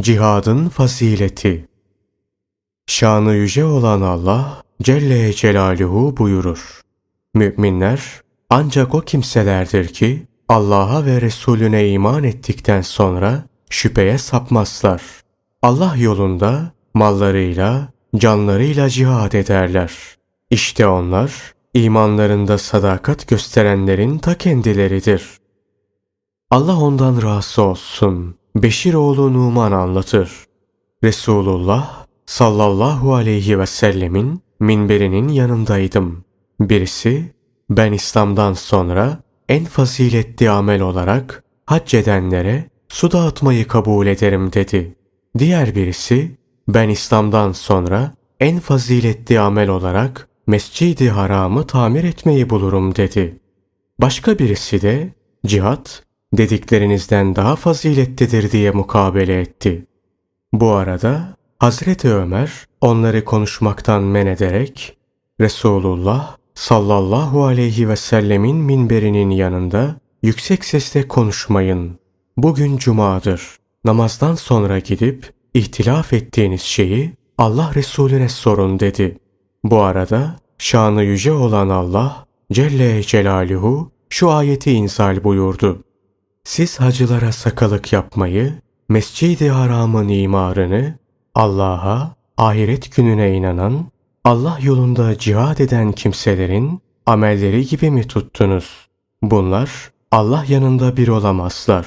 Cihadın fazileti Şanı yüce olan Allah Celle Celaluhu buyurur. Müminler ancak o kimselerdir ki Allah'a ve Resulüne iman ettikten sonra şüpheye sapmazlar. Allah yolunda mallarıyla, canlarıyla cihad ederler. İşte onlar imanlarında sadakat gösterenlerin ta kendileridir. Allah ondan razı olsun. Beşir oğlu Numan anlatır. Resulullah sallallahu aleyhi ve sellemin minberinin yanındaydım. Birisi ben İslam'dan sonra en faziletli amel olarak hac edenlere su dağıtmayı kabul ederim dedi. Diğer birisi ben İslam'dan sonra en faziletli amel olarak Mescid-i Haram'ı tamir etmeyi bulurum dedi. Başka birisi de cihat dediklerinizden daha faziletlidir diye mukabele etti. Bu arada Hazreti Ömer onları konuşmaktan men ederek Resulullah sallallahu aleyhi ve sellemin minberinin yanında yüksek sesle konuşmayın. Bugün cumadır. Namazdan sonra gidip ihtilaf ettiğiniz şeyi Allah Resulüne sorun dedi. Bu arada şanı yüce olan Allah Celle Celaluhu şu ayeti inzal buyurdu. Siz hacılara sakalık yapmayı, Mescid-i Haram'ın imarını, Allah'a, ahiret gününe inanan, Allah yolunda cihad eden kimselerin amelleri gibi mi tuttunuz? Bunlar Allah yanında bir olamazlar.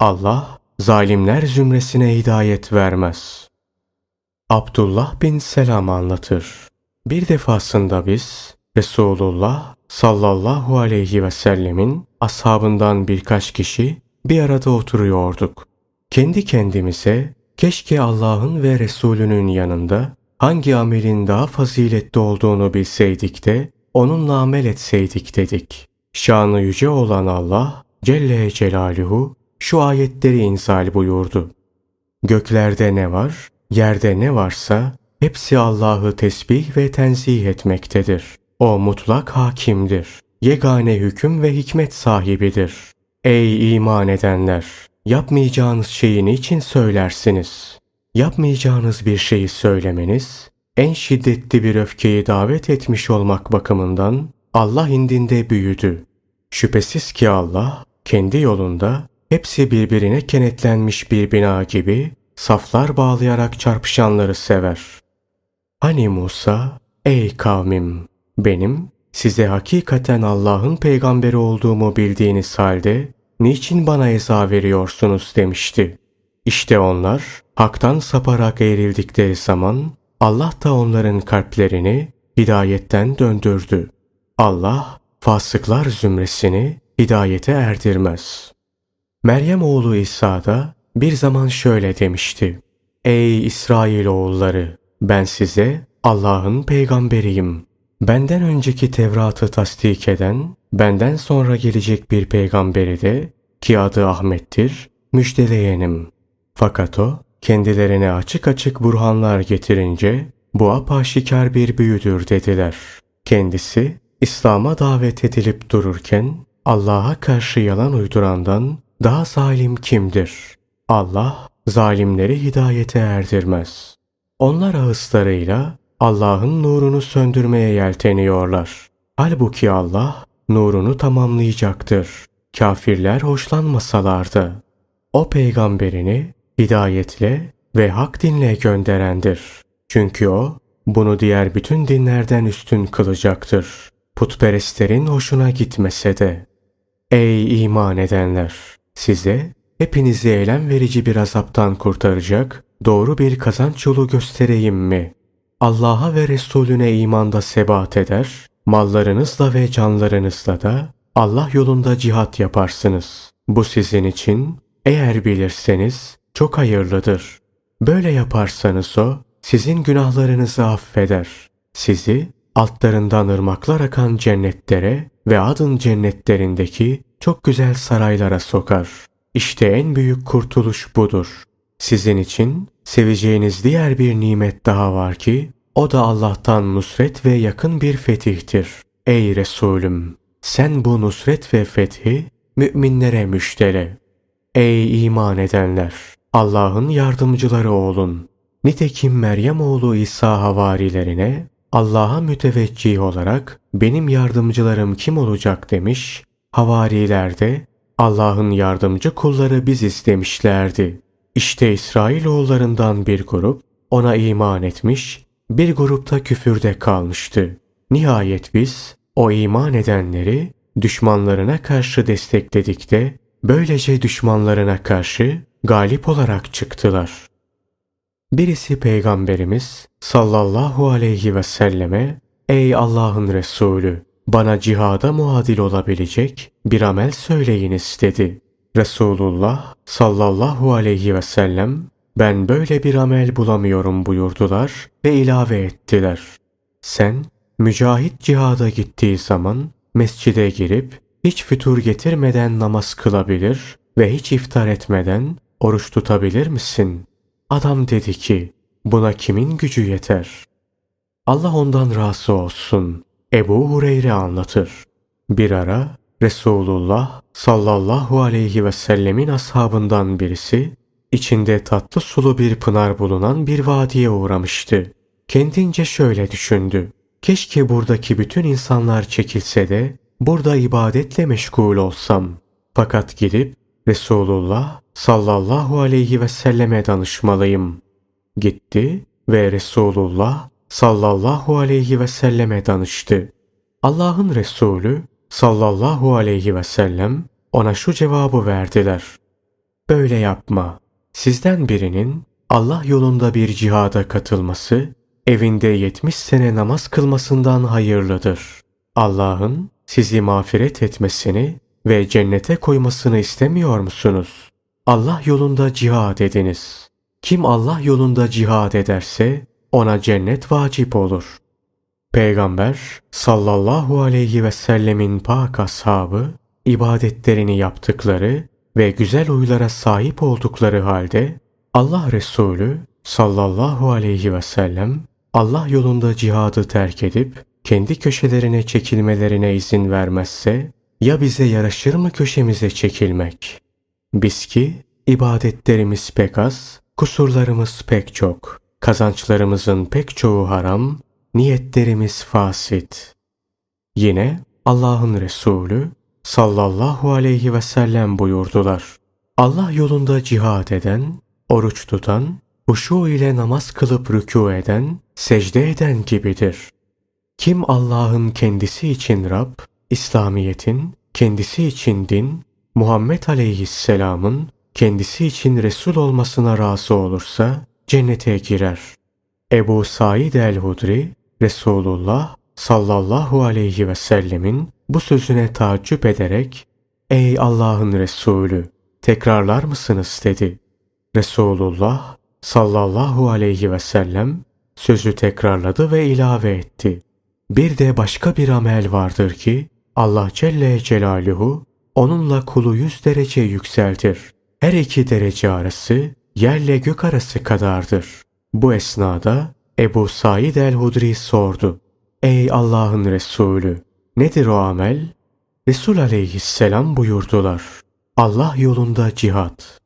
Allah zalimler zümresine hidayet vermez. Abdullah bin Selam anlatır. Bir defasında biz Resulullah sallallahu aleyhi ve sellemin ashabından birkaç kişi bir arada oturuyorduk. Kendi kendimize keşke Allah'ın ve Resulünün yanında hangi amelin daha faziletli olduğunu bilseydik de onunla amel etseydik dedik. Şanı yüce olan Allah Celle Celaluhu şu ayetleri inzal buyurdu. Göklerde ne var, yerde ne varsa hepsi Allah'ı tesbih ve tenzih etmektedir. O mutlak hakimdir. Yegane hüküm ve hikmet sahibidir. Ey iman edenler! Yapmayacağınız şeyi niçin söylersiniz? Yapmayacağınız bir şeyi söylemeniz, en şiddetli bir öfkeyi davet etmiş olmak bakımından Allah indinde büyüdü. Şüphesiz ki Allah kendi yolunda hepsi birbirine kenetlenmiş bir bina gibi saflar bağlayarak çarpışanları sever. Hani Musa, ey kavmim benim size hakikaten Allah'ın peygamberi olduğumu bildiğiniz halde niçin bana eza veriyorsunuz demişti. İşte onlar haktan saparak eğrildikleri zaman Allah da onların kalplerini hidayetten döndürdü. Allah fasıklar zümresini hidayete erdirmez. Meryem oğlu İsa da bir zaman şöyle demişti. Ey İsrail oğulları ben size Allah'ın peygamberiyim. Benden önceki Tevrat'ı tasdik eden, benden sonra gelecek bir peygamberi de ki adı Ahmet'tir, müjdeleyenim. Fakat o kendilerine açık açık burhanlar getirince bu apaşikar bir büyüdür dediler. Kendisi İslam'a davet edilip dururken Allah'a karşı yalan uydurandan daha zalim kimdir? Allah zalimleri hidayete erdirmez. Onlar ağızlarıyla Allah'ın nurunu söndürmeye yelteniyorlar. Halbuki Allah nurunu tamamlayacaktır. Kafirler hoşlanmasalardı. O peygamberini hidayetle ve hak dinle gönderendir. Çünkü o bunu diğer bütün dinlerden üstün kılacaktır. Putperestlerin hoşuna gitmese de. Ey iman edenler! Size hepinizi eylem verici bir azaptan kurtaracak doğru bir kazanç yolu göstereyim mi? Allah'a ve Resulüne imanda sebat eder, mallarınızla ve canlarınızla da Allah yolunda cihat yaparsınız. Bu sizin için eğer bilirseniz çok hayırlıdır. Böyle yaparsanız o sizin günahlarınızı affeder. Sizi altlarından ırmaklar akan cennetlere ve adın cennetlerindeki çok güzel saraylara sokar. İşte en büyük kurtuluş budur. Sizin için seveceğiniz diğer bir nimet daha var ki o da Allah'tan nusret ve yakın bir fetihtir. Ey Resulüm! Sen bu nusret ve fethi müminlere müştele. Ey iman edenler! Allah'ın yardımcıları olun. Nitekim Meryem oğlu İsa havarilerine Allah'a müteveccih olarak benim yardımcılarım kim olacak demiş. Havariler de Allah'ın yardımcı kulları biziz demişlerdi. İşte İsrailoğullarından bir grup ona iman etmiş, bir grupta küfürde kalmıştı. Nihayet biz o iman edenleri düşmanlarına karşı destekledik de böylece düşmanlarına karşı galip olarak çıktılar. Birisi peygamberimiz sallallahu aleyhi ve selleme ey Allah'ın Resulü bana cihada muadil olabilecek bir amel söyleyiniz dedi. Resulullah sallallahu aleyhi ve sellem ben böyle bir amel bulamıyorum buyurdular ve ilave ettiler. Sen mücahit cihada gittiği zaman mescide girip hiç fütur getirmeden namaz kılabilir ve hiç iftar etmeden oruç tutabilir misin? Adam dedi ki buna kimin gücü yeter? Allah ondan razı olsun. Ebu Hureyre anlatır. Bir ara Resulullah sallallahu aleyhi ve sellemin ashabından birisi içinde tatlı sulu bir pınar bulunan bir vadiye uğramıştı. Kendince şöyle düşündü. Keşke buradaki bütün insanlar çekilse de burada ibadetle meşgul olsam. Fakat gidip Resulullah sallallahu aleyhi ve selleme danışmalıyım. Gitti ve Resulullah sallallahu aleyhi ve selleme danıştı. Allah'ın Resulü sallallahu aleyhi ve sellem ona şu cevabı verdiler. Böyle yapma. Sizden birinin Allah yolunda bir cihada katılması, evinde yetmiş sene namaz kılmasından hayırlıdır. Allah'ın sizi mağfiret etmesini ve cennete koymasını istemiyor musunuz? Allah yolunda cihad ediniz. Kim Allah yolunda cihad ederse ona cennet vacip olur. Peygamber sallallahu aleyhi ve sellemin pak ashabı ibadetlerini yaptıkları ve güzel huylara sahip oldukları halde Allah Resulü sallallahu aleyhi ve sellem Allah yolunda cihadı terk edip kendi köşelerine çekilmelerine izin vermezse ya bize yaraşır mı köşemize çekilmek? Biz ki ibadetlerimiz pek az, kusurlarımız pek çok, kazançlarımızın pek çoğu haram, niyetlerimiz fasit. Yine Allah'ın Resulü sallallahu aleyhi ve sellem buyurdular. Allah yolunda cihad eden, oruç tutan, huşu ile namaz kılıp rükû eden, secde eden gibidir. Kim Allah'ın kendisi için Rab, İslamiyet'in kendisi için din, Muhammed Aleyhisselam'ın kendisi için Resul olmasına razı olursa cennete girer. Ebu Said el-Hudri, Resulullah sallallahu aleyhi ve sellemin bu sözüne taaccüp ederek Ey Allah'ın Resulü tekrarlar mısınız dedi. Resulullah sallallahu aleyhi ve sellem sözü tekrarladı ve ilave etti. Bir de başka bir amel vardır ki Allah Celle Celaluhu onunla kulu yüz derece yükseltir. Her iki derece arası yerle gök arası kadardır. Bu esnada Ebu Said el-Hudri sordu. Ey Allah'ın Resulü nedir o amel? Resul aleyhisselam buyurdular. Allah yolunda cihat.